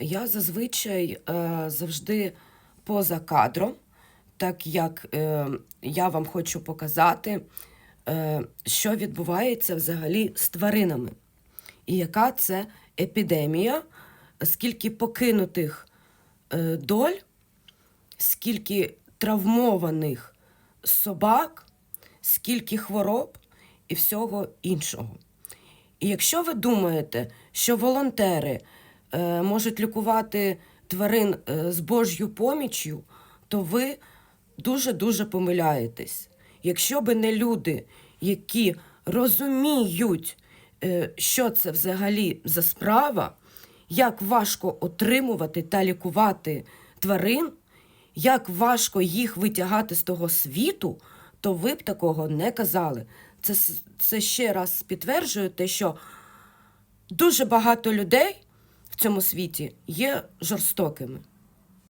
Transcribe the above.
Я зазвичай е, завжди поза кадром, так як е, я вам хочу показати, е, що відбувається взагалі з тваринами, і яка це епідемія, скільки покинутих доль, скільки травмованих собак, скільки хвороб і всього іншого. І якщо ви думаєте, що волонтери можуть лікувати тварин е, з Божою поміччю, то ви дуже-дуже помиляєтесь. Якщо би не люди, які розуміють, е, що це взагалі за справа, як важко отримувати та лікувати тварин, як важко їх витягати з того світу, то ви б такого не казали. Це, це ще раз підтверджує те, що дуже багато людей цьому світі є жорстокими.